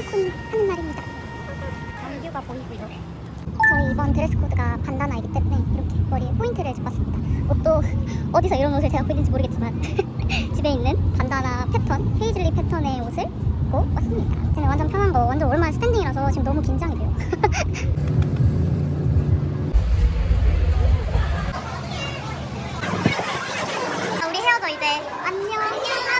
파노콘 하는 날입니다. 정규가 보이고요. 저희 이번 드레스 코드가 반다나이기 때문에 이렇게 머리에 포인트를 집었습니다. 옷도 어디서 이런 옷을 제가 입는지 모르겠지만 집에 있는 반다나 패턴, 페이즐리 패턴의 옷을 입고 왔습니다. 저는 완전 편한 거, 완전 오랜만에 스탠딩이라서 지금 너무 긴장이 돼요. 아, 우리 헤어져 이제. 안녕. 하나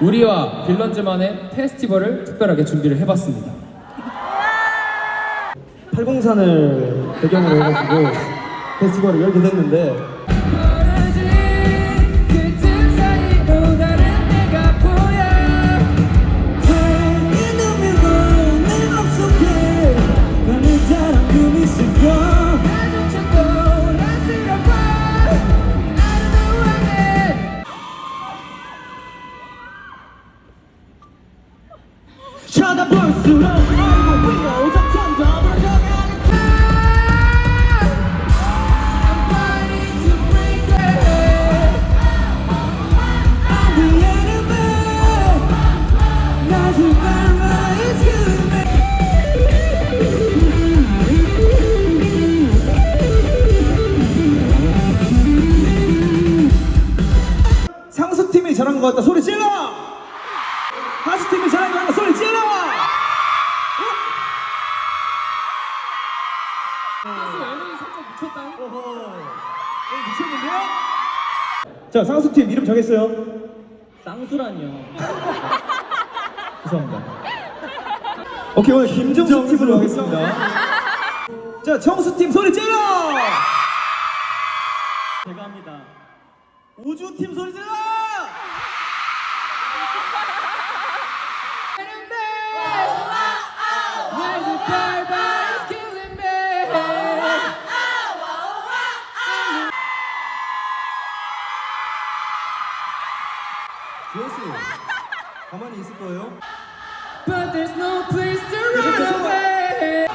우리와 빌런즈만의 페스티벌을 특별하게 준비를 해봤습니다. 팔공산을 배경으로 해가지고 페스티벌을 열게 됐는데 미쳤는데요? 자 상수팀 이름 정했어요 쌍수라니요. 죄송합니다 오케이 오늘 김정수 팀으로 하겠습니다 자 정수팀 소리 질러! 제가 합니다. 우주팀 소리 질러! 주현씨 가만히 있을 거예요? But there's no place to run away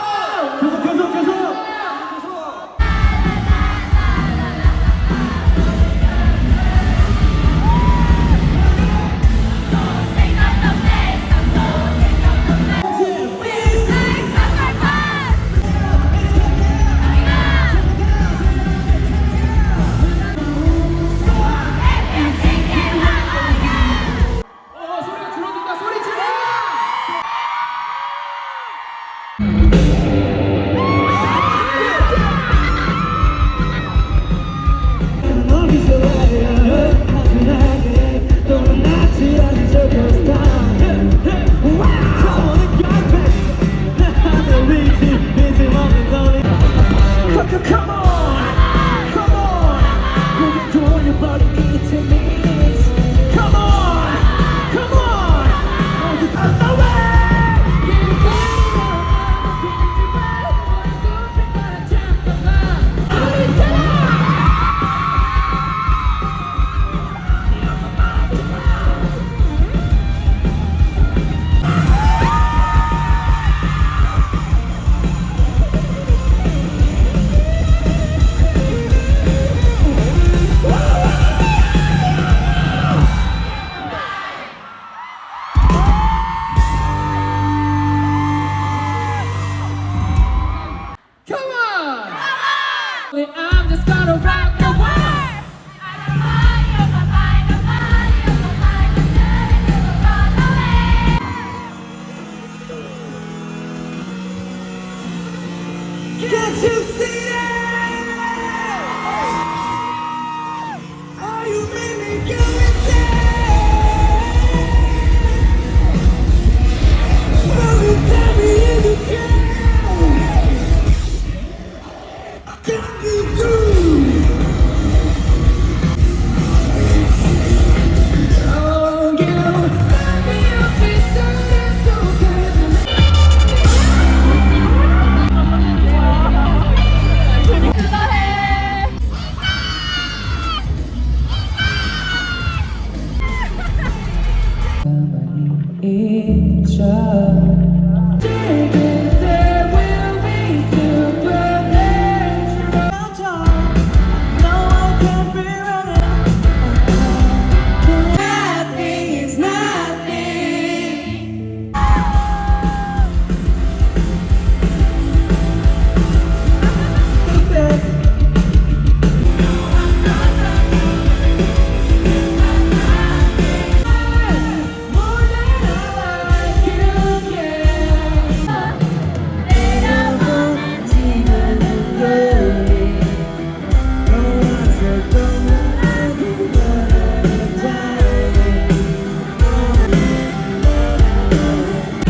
Can't you see?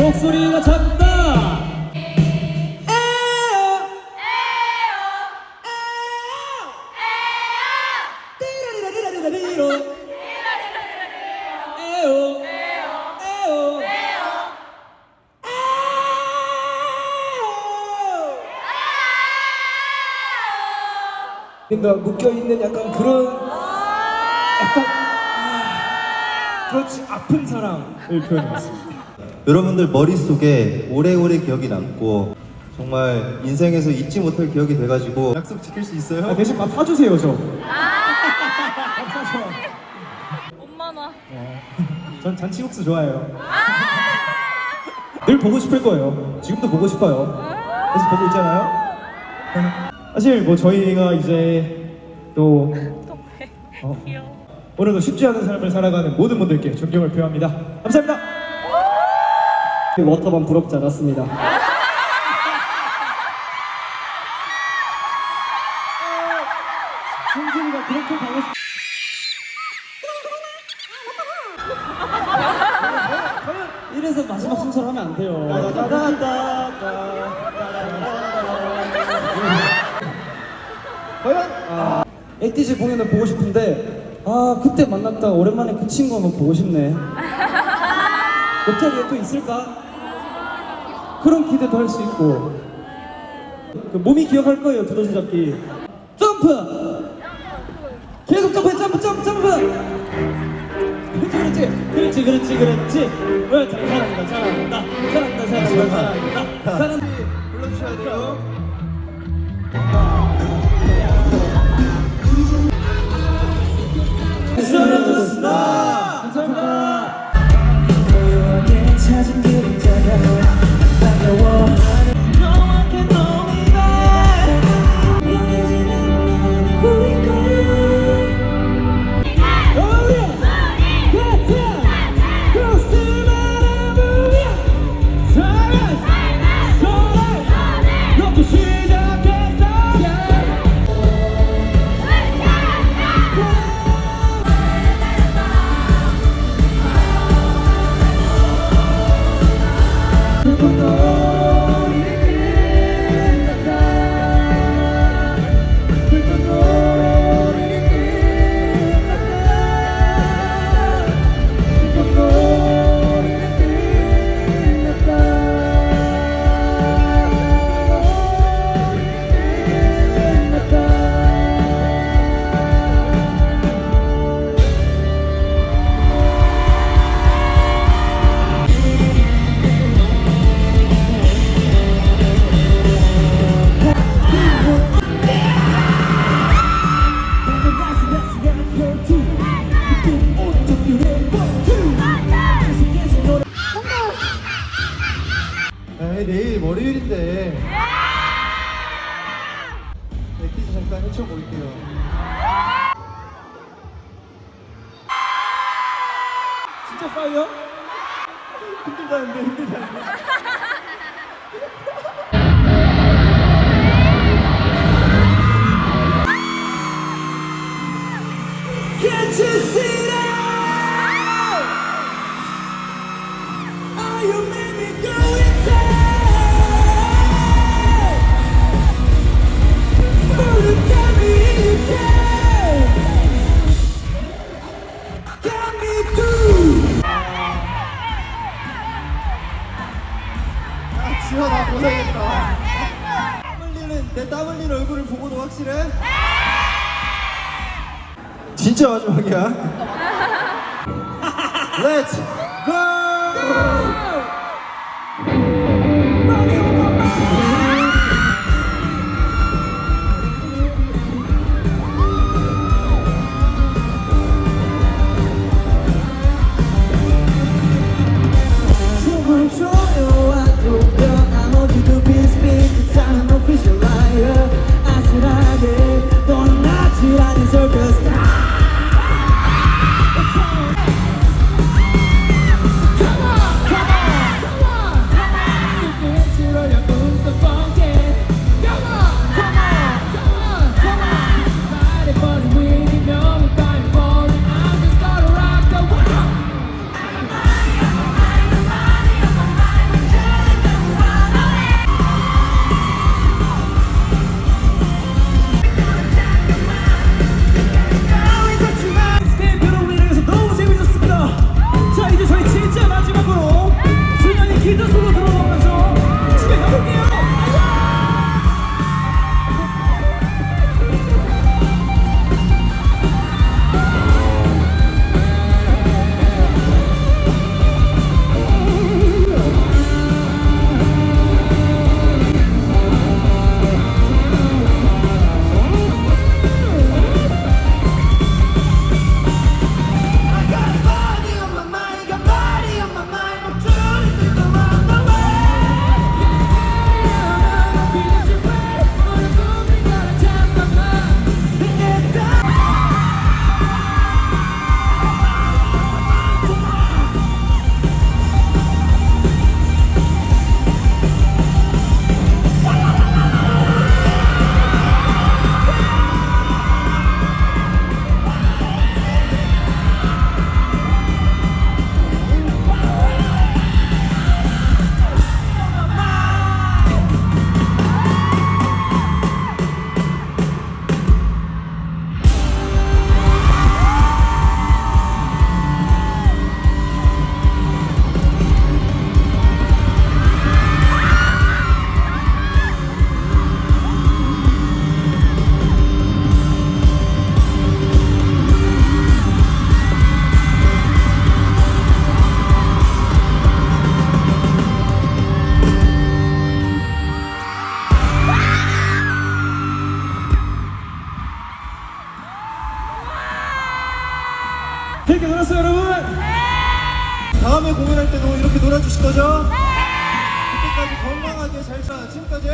목소리가 작다. 뭔가 묶여 있는 약간 그런 약간 아, 그렇지 아픈 사랑을 표현해봤습니다. 여러분들 머릿속에 오래오래 기억이 남고 정말 인생에서 잊지 못할 기억이 돼가지고 약속 지킬 수 있어요? 아, 대신 밥 사주세요 저. 엄마나 전 잔치국수 좋아해요. 늘 보고 싶을 거예요. 지금도 보고 싶어요. 그래서 보고 있잖아요. 사실 뭐 저희가 이제 또 어, 오늘도 쉽지 않은 삶을 살아가는 모든 분들께 존경을 표합니다. 감사합니다. 워터밤 부럽지 않았습니다. 형준이가 그렇게 가고 싶... 이래서 마지막 순서를 하면 안 돼요. 과연 아, 에티즈 공연을 보고 싶은데 아 그때 만났다 오랜만에 그 친구 한번 보고 싶네. 옆자리에 또 있을까? 그런 기대도 할 수 있고 그 몸이 기억할 거예요 두더지 잡기. 점프! 계속 점프 점프 점프 점프! 그렇지 그렇지 그렇지 그렇지 그렇지 잘한다 잘한다 잘한다 잘한다 잘한다 잘한다 불러주셔야 돼요. 잠깐 헤쳐볼게요. 진짜 파이어? 힘들다는데 힘들다는데 Can't you see 진짜 마지막이야. Let's 다음에 공연할 때도 이렇게 놀아주실 거죠? 그때까지 건강하게 잘 자. 지금까지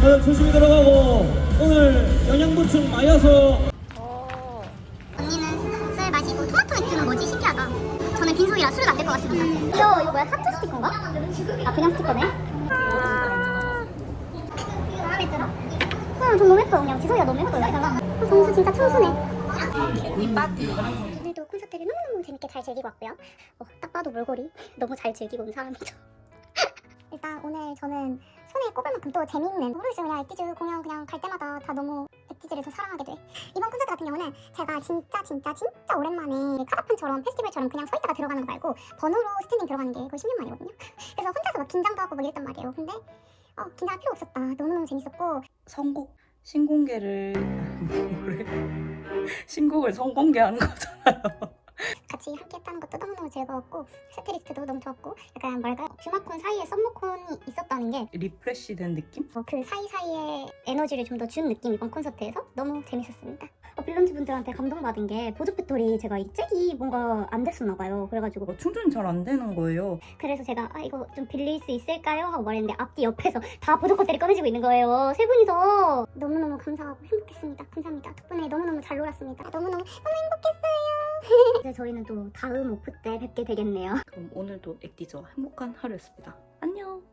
다들 조심히 들어가고 오늘 영양 보충 마여서 언니는 술 마시고 토마토 맥주는 뭐지 신기하다. 저는 빈속이라 술은 안될 것 같습니다. 이거 이거 뭐야 타투 스티커인가? 아 그냥 스티커네. 마음에 들어. 응, 전 너무 예뻐. 그냥 지성이가 너무. 이상아. 어, 정수 진짜 청순해. 오늘도 콘서트를 너무너무 재밌게 잘 즐기고 왔고요. 어, 딱 봐도 몰골이 너무 잘 즐기고 온 사람이죠. 일단 오늘 저는 손에 꼽을 만큼 또 재밌는 모르겠어요 그냥 엑티즈 공연 그냥 갈 때마다 다 너무 엑티즈를 더 사랑하게 돼 이번 콘서트 같은 경우는 제가 진짜 진짜 진짜 오랜만에 카라판처럼 페스티벌처럼 그냥 서 있다가 들어가는 거 말고 번호로 스탠딩 들어가는 게 거의 10년 만이거든요 그래서 혼자서 막 긴장도 하고 막 이랬단 말이에요 근데 어, 긴장할 필요 없었다 너무너무 재밌었고 선곡 신공개를 뭐래? 신곡을 선공개하는 거잖아요. 같이 함께 했다는 것도 너무너무 즐거웠고 세트리스트도 너무 좋았고 약간 뭐랄까 뷰마콘 사이에 썸머콘이 있었다는 게 리프레시 된 느낌? 어, 그 사이사이에 에너지를 좀 더 준 느낌 이번 콘서트에서 너무 재밌었습니다. 어, 빌런즈 분들한테 감동받은 게 보조 배터리 제가 이 잭이 뭔가 안 됐었나 봐요. 그래가지고 뭐 충전이 잘 안 되는 거예요. 그래서 제가 아 이거 좀 빌릴 수 있을까요? 하고 말했는데 앞뒤 옆에서 다 보조 배터리 꺼내지고 있는 거예요. 세 분이서 너무너무 감사하고 행복했습니다. 감사합니다. 덕분에 너무너무 잘 놀았습니다. 너무너무 너무 행복했어요. 이제 저희는 또 다음 오프 때 뵙게 되겠네요. 그럼 오늘도 액티저와 행복한 하루였습니다. 안녕.